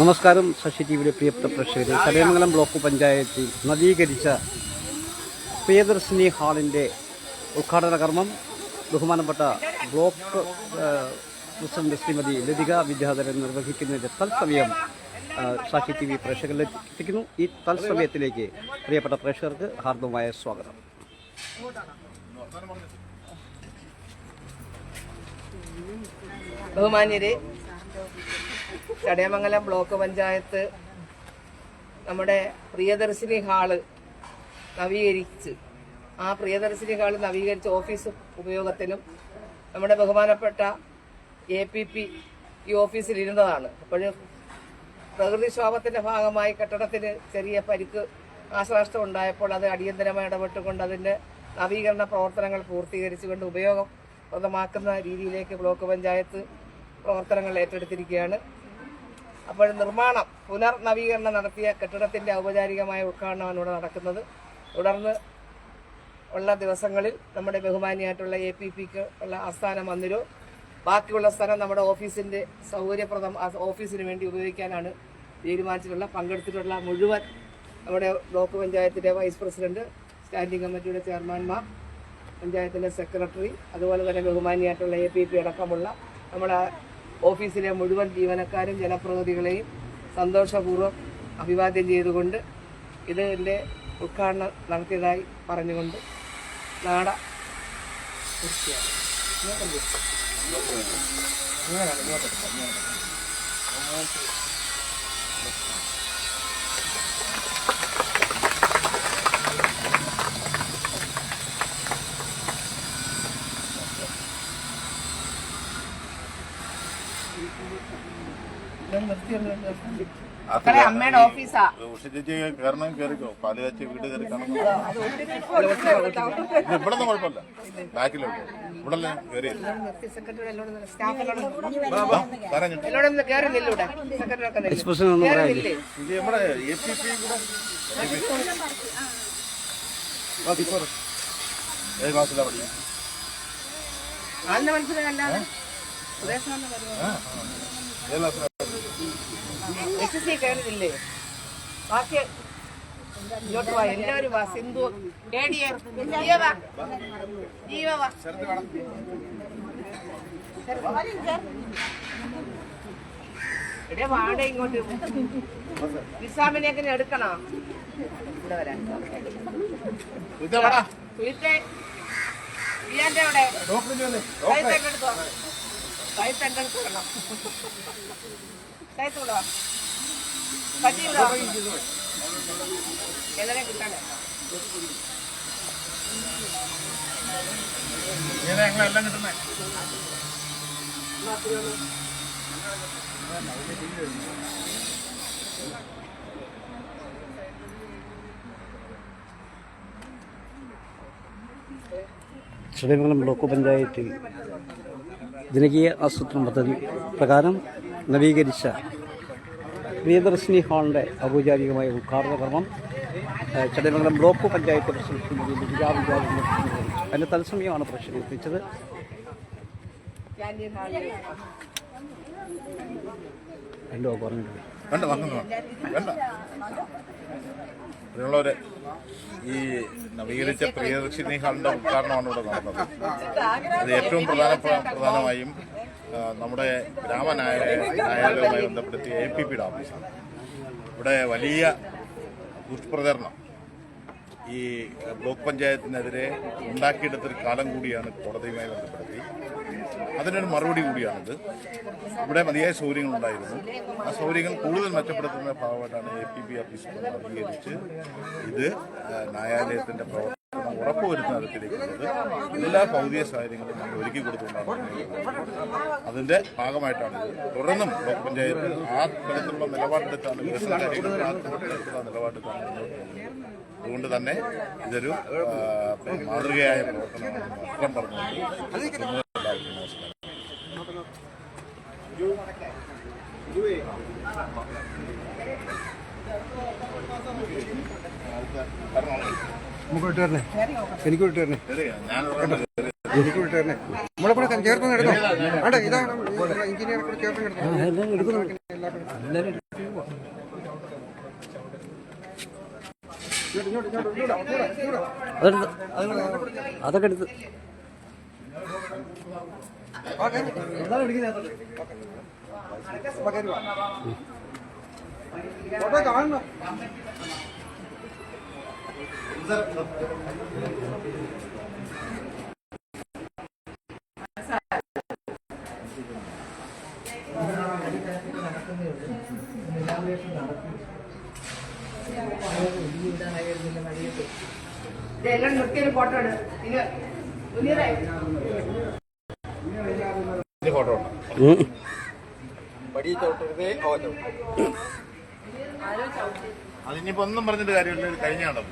നമസ്കാരം ശശി ടി വിയുടെ പ്രിയപ്പെട്ട പ്രേക്ഷകരെ. ചടയമംഗലം ബ്ലോക്ക് പഞ്ചായത്തിൽ നവീകരിച്ച പ്രിയദർശിനി ഹാളിന്റെ ഉദ്ഘാടന കർമ്മം ബഹുമാനപ്പെട്ട ബ്ലോക്ക് പ്രസിഡന്റ് ശ്രീമതി ലതിക വിദ്യാധരൻ നിർവഹിക്കുന്നതിന്റെ തത്സമയം സാക്ഷി ടി വി പ്രേക്ഷകരിലേക്ക് എത്തിക്കുന്നു. ഈ തത്സമയത്തിലേക്ക് പ്രിയപ്പെട്ട പ്രേക്ഷകർക്ക് ഹാർദവമായ സ്വാഗതം. ബഹുമാന്യരെ ചടയമംഗലം ബ്ലോക്ക് പഞ്ചായത്ത് നമ്മുടെ പ്രിയദർശിനി ഹാൾ നവീകരിച്ച് ആ പ്രിയദർശിനി ഹാൾ നവീകരിച്ച ഓഫീസ് ഉപയോഗത്തിനും നമ്മുടെ ബഹുമാനപ്പെട്ട എ പി പി ഈ ഓഫീസിൽ ഇരുന്നതാണ്. അപ്പോൾ പ്രകൃതിക്ഷോഭത്തിന്റെ ഭാഗമായി കെട്ടിടത്തിന് ചെറിയ പരിക്ക് നാശനഷ്ടം ഉണ്ടായപ്പോൾ അത് അടിയന്തരമായി ഇടപെട്ടുകൊണ്ട് അതിന്റെ നവീകരണ പ്രവർത്തനങ്ങൾ പൂർത്തീകരിച്ചുകൊണ്ട് ഉപയോഗപ്രദമാക്കുന്ന രീതിയിലേക്ക് ബ്ലോക്ക് പഞ്ചായത്ത് പ്രവർത്തനങ്ങൾ ഏറ്റെടുത്തിരിക്കുകയാണ്. അപ്പോൾ നിർമ്മാണം പുനർനവീകരണം നടത്തിയ കെട്ടിടത്തിന്റെ ഔപചാരികമായ ഉദ്ഘാടനമാണ് ഇവിടെ നടക്കുന്നത്. തുടർന്ന് ഉള്ള ദിവസങ്ങളിൽ നമ്മുടെ ബഹുമാനിയായിട്ടുള്ള എ പി പിക്ക് ഉള്ള ആസ്ഥാന മന്ദിരവും ബാക്കിയുള്ള സ്ഥലം നമ്മുടെ ഓഫീസിന്റെ സൗകര്യപ്രദം ഓഫീസിന് വേണ്ടി ഉപയോഗിക്കാനാണ് തീരുമാനിച്ചിട്ടുള്ള പങ്കെടുത്തിട്ടുള്ള മുഴുവൻ നമ്മുടെ ബ്ലോക്ക് പഞ്ചായത്തിന്റെ വൈസ് പ്രസിഡന്റ് സ്റ്റാൻഡിംഗ് കമ്മിറ്റിയുടെ ചെയർമാൻമാർ പഞ്ചായത്തിലെ സെക്രട്ടറി അതുപോലെ തന്നെ ബഹുമാനിയായിട്ടുള്ള എ പി പി അടക്കമുള്ള നമ്മുടെ ഓഫീസിലെ മുഴുവൻ ജീവനക്കാരും ജനപ്രതിനിധികളെയും സന്തോഷപൂർവം അഭിവാദ്യം ചെയ്തുകൊണ്ട് ഇതിന്റെ ഉദ്ഘാടനം നടത്തിയതായി പറഞ്ഞുകൊണ്ട് നാട തീർച്ചയായും. അമ്മയുടെ ഓഫീസാ. കയറണം കയറിക്കോ. പാൽ കാച്ചി വീട് കയറി ഇത് ഇവിടെ ഒന്നും കുഴപ്പമില്ല ബാക്കിലുണ്ട് ഇവിടെ. കയറി നമ്മുടെ എ പി പി കൂടെ ഏത് ക്ലാസ്സിലാണ് പഠിക്കുന്നത്? ആളിനെ മനസ്സിലായല്ലാതെ ഉപദേശം സി ബാക്കി ഇങ്ങോട്ട് വാ എല്ലാവരും വാ സിന്ധു ഏടിയെ ജീവ വാ. ജീവ വാ. എടേ വാടേ ഇങ്ങോട്ട്. നിസാമിനെയൊക്കെ എടുക്കണോ? ഇവിടെ വരാൻ സുഹിത്തേ ഇയാന്റെ അവിടെ. എടുത്തോ? കൈത്ത് വിടണം എങ്ങനെ ഞങ്ങളെല്ലാം കിട്ടുന്നേ? ചടയമംഗലം ബ്ലോക്ക് പഞ്ചായത്തിൽ ജനകീയ ആസൂത്രണ പദ്ധതി പ്രകാരം നവീകരിച്ച പ്രിയദർശിനി ഹാളിന്റെ ഔപചാരികമായ ഉദ്ഘാടന കർമ്മം ചടയമംഗലം ബ്ലോക്ക് പഞ്ചായത്ത് പ്രസിഡന്റ് അതിന്റെ തത്സമയമാണ് പ്രശ്നം രണ്ടോ പറഞ്ഞിട്ടുണ്ട്. വേണ്ട വേണ്ട. പ്രിയമുള്ളവരെ ഈ നവീകരിച്ച പ്രിയദർശിനി ഹാളിന്റെ ഉദ്ഘാടനമാണ് ഇവിടെ നടന്നത്. അത് ഏറ്റവും പ്രധാന പ്രധാനമായും നമ്മുടെ ഗ്രാമനായ ന്യായാലയവുമായി ബന്ധപ്പെടുത്തിയ എ പി പിയുടെ ഓഫീസാണ് ഇവിടെ വലിയ ദുഷ്പ്രചരണം ഈ ബ്ലോക്ക് പഞ്ചായത്തിനെതിരെ ഉണ്ടാക്കിയെടുത്തൊരു കാലം കൂടിയാണ് കോടതിയുമായി ബന്ധപ്പെടുത്തി. അതിനൊരു മറുപടി കൂടിയാണിത്. ഇവിടെ മതിയായ സൗകര്യങ്ങളുണ്ടായിരുന്നു. ആ സൗകര്യങ്ങൾ കൂടുതൽ മെച്ചപ്പെടുത്തുന്ന ഭാഗമായിട്ടാണ് എ പി ബി ഓഫീസ് നവീകരിച്ച് ഇത് ന്യായാലയത്തിന്റെ പ്രവർത്തനം ഉറപ്പുവരുത്തുന്ന തരത്തിലേക്ക് എല്ലാ ഭൗതിക സാഹചര്യങ്ങളും നമ്മൾ ഒരുക്കി കൊടുത്തുകൊണ്ടാണ് അതിന്റെ ഭാഗമായിട്ടാണ് തുടർന്നും ബ്ലോക്ക് പഞ്ചായത്ത് ആ തരത്തിലുള്ള നിലപാടെടുത്താണ് വികസന കാര്യങ്ങളിൽ ആ തരത്തിലുള്ള നിലപാടെടുത്താണ് അതുകൊണ്ട് തന്നെ ഇതൊരു മാതൃകയായ പ്രവർത്തനമാണ് മാത്രം പറഞ്ഞുകൊണ്ട് നമസ്കാരം നമുക്ക് വിട്ടുതരണേ എനിക്ക് വിട്ടുതരണേ എനിക്ക് വിട്ടു തന്നെ നമ്മളെ കൂടെ ചേർത്ത് എടുത്തോ അണ്ട ഇതാണ് എഞ്ചിനീയറെ കൂടെ ചേർത്ത് അതൊക്കെ എടുത്ത്. എന്താണ് എടുക്കുന്നത്. ഫോട്ടോ കാണണം. ഇതെല്ലാം നിർത്തിയൊരു ഫോട്ടോ ഫോട്ടോ. പടി ചവിട്ടരുതേ ഓ അതിനിപ്പോ ഒന്നും പറഞ്ഞിട്ട് കാര്യമില്ല ഇത് കഴിഞ്ഞാണ്ടോ